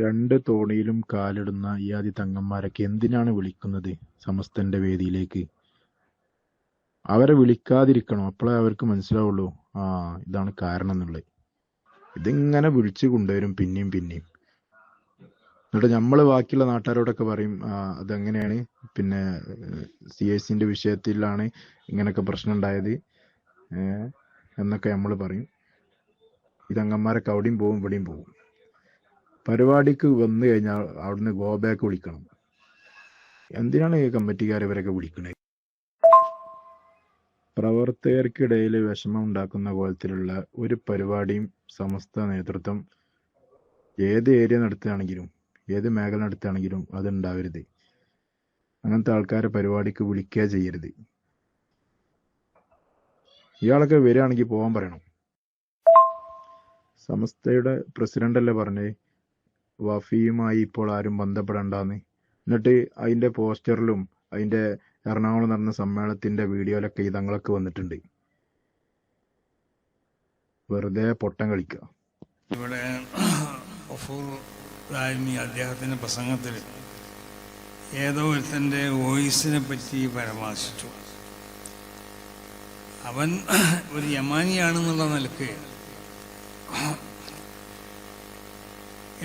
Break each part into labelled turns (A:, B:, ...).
A: രണ്ട് തോണിയിലും കാലിടുന്ന ഈ ആദി തങ്ങന്മാരൊക്കെ എന്തിനാണ് വിളിക്കുന്നത് സമസ്തന്റെ വേദിയിലേക്ക്? അവരെ വിളിക്കാതിരിക്കണം? അപ്പോഴേ അവർക്ക് മനസ്സിലാവുള്ളൂ. ആ ഇതാണ് കാരണം എന്നുള്ളത്. ഇതിങ്ങനെ വിളിച്ചു കൊണ്ടുവരും പിന്നെയും പിന്നെയും. എന്നിട്ട് നമ്മൾ ബാക്കിയുള്ള നാട്ടുകാരോടൊക്കെ പറയും അതെങ്ങനെയാണ്? പിന്നെ സി എസ് സിന്റെ വിഷയത്തിലാണ് ഇങ്ങനെയൊക്കെ പ്രശ്നം ഉണ്ടായത്. എന്നൊക്കെ നമ്മൾ പറയും. ഇതങ്ങന്മാരൊക്കെ അവിടെയും പോവും ഇവിടെയും പോവും. പരിപാടിക്ക് വന്നു കഴിഞ്ഞാൽ അവിടുന്ന് ഗോ ബാക്ക് വിളിക്കണം. എന്തിനാണ് ഈ കമ്മിറ്റിക്കാർ ഇവരൊക്കെ വിളിക്കുന്നത് പ്രവർത്തകർക്കിടയിൽ വിഷമം ഉണ്ടാക്കുന്ന കോലത്തിലുള്ള ഒരു പരിപാടിയും സമസ്ത നേതൃത്വം ഏത് ഏരിയ നടത്തുകയാണെങ്കിലും ഏത് മേഖല നടത്തുകയാണെങ്കിലും അത് ഉണ്ടാവരുത് അങ്ങനത്തെ ആൾക്കാരെ പരിപാടിക്ക് വിളിക്കുക ചെയ്യരുത്. ഇയാളൊക്കെ വരികയാണെങ്കിൽ പോകാൻ പറയണം. സമസ്തയുടെ പ്രസിഡന്റ് അല്ലേ പറഞ്ഞേ? വഫിയുമായി ഇപ്പോൾ ആരും ബന്ധപ്പെടണ്ടെന്ന്. എന്നിട്ട് അതിന്റെ പോസ്റ്ററിലും അതിന്റെ എറണാകുളം നടന്ന സമ്മേളനത്തിന്റെ വീഡിയോയിലൊക്കെ ഇതങ്ങളൊക്കെ വന്നിട്ടുണ്ട്. വെറുതെ പൊട്ടം കളിക്കുക
B: ഇവിടെ അദ്ദേഹത്തിന്റെ പ്രസംഗത്തിൽ ഏതോ ഒരുത്തന്റെ വോയിസിനെ പറ്റി പരാമർശിച്ചു. അവൻ ഒരു യമാനിയാണെന്നുള്ള നിലയ്ക്ക്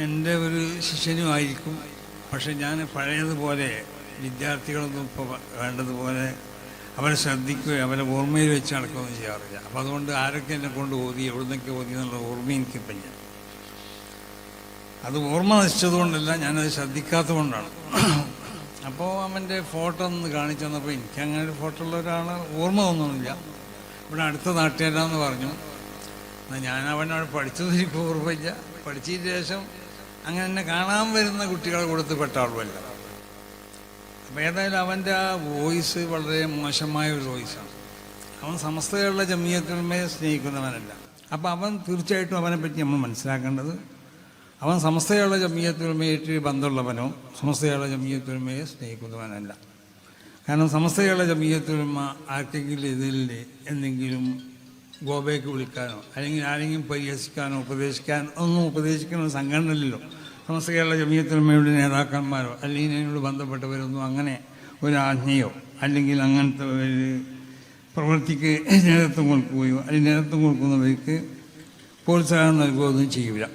B: എന്റെ ഒരു ശിഷ്യനും ആയിരിക്കും. പക്ഷെ ഞാൻ പഴയതുപോലെ വിദ്യാർത്ഥികളൊന്നും ഇപ്പോൾ വേണ്ടതുപോലെ അവരെ ശ്രദ്ധിക്കുകയോ അവരെ ഓർമ്മയിൽ വെച്ച് നടക്കുകയൊന്നും ചെയ്യാറില്ല. അപ്പം അതുകൊണ്ട് ആരൊക്കെ എന്നെ കൊണ്ട് ഓതി എവിടുന്നൊക്കെ ഓതി എന്നുള്ള ഓർമ്മ എനിക്കിപ്പം ഞാൻ അത് ഓർമ്മ നശിച്ചതുകൊണ്ടല്ല ഞാനത് ശ്രദ്ധിക്കാത്തതുകൊണ്ടാണ്. അപ്പോൾ അവന്റെ ഫോട്ടോ ഒന്ന് കാണിച്ചു തന്നപ്പോൾ എനിക്ക് അങ്ങനെ ഒരു ഫോട്ടോ ഉള്ള ഒരാൾ ഓർമ്മ തോന്നുന്നില്ല. ഇവിടെ അടുത്ത നാട്ടുകാരാന്ന് പറഞ്ഞു. ഞാൻ അവനോട് പഠിച്ചത് എനിക്ക് ഓർമ്മയില്ല. പഠിച്ചതിന് ശേഷം അങ്ങനെ എന്നെ കാണാൻ വരുന്ന കുട്ടികളെ കൊടുത്ത് പെട്ട ആളുമല്ല അപ്പം ഏതായാലും അവന്റെ ആ വോയിസ് വളരെ മോശമായ ഒരു വോയിസാണ്. അവൻ സമസ്തയുള്ള ജമീയത്തിന്മേ സ്നേഹിക്കുന്നവനല്ല. അപ്പോൾ അവൻ തീർച്ചയായിട്ടും അവനെ പറ്റി നമ്മൾ മനസ്സിലാക്കേണ്ടത് അവൻ സമസ്തയുള്ള ജമീയത്തുൽമയായിട്ട് ബന്ധമുള്ളവനോ സമസ്തയുള്ള ജമീയത്തുൽമയെ സ്നേഹിക്കുന്നവനല്ല. കാരണം സമസ്തയുള്ള ജമീയത്തുൽമ ആർക്കെങ്കിലും ഇതിൽ എന്തെങ്കിലും ഗോബയ്ക്ക് വിളിക്കാനോ അല്ലെങ്കിൽ ആരെങ്കിലും പരിഹസിക്കാനോ ഉപദേശിക്കാൻ ഒന്നും ഉപദേശിക്കുന്ന സംഘടനയില്ലല്ലോ. കേരള ജമീയത്തുൽമയുടെ നേതാക്കന്മാരോ അല്ലെങ്കിൽ അതിനോട് ബന്ധപ്പെട്ടവരൊന്നും അങ്ങനെ ഒരു ആജ്ഞയോ അല്ലെങ്കിൽ അങ്ങനത്തെ ഒരു പ്രവൃത്തിക്ക് നേതൃത്വം കൊടുക്കുകയോ അല്ലെങ്കിൽ നേതൃത്വം കൊടുക്കുന്നവർക്ക് പ്രോത്സാഹനം നൽകുകയൊന്നും ചെയ്യില്ല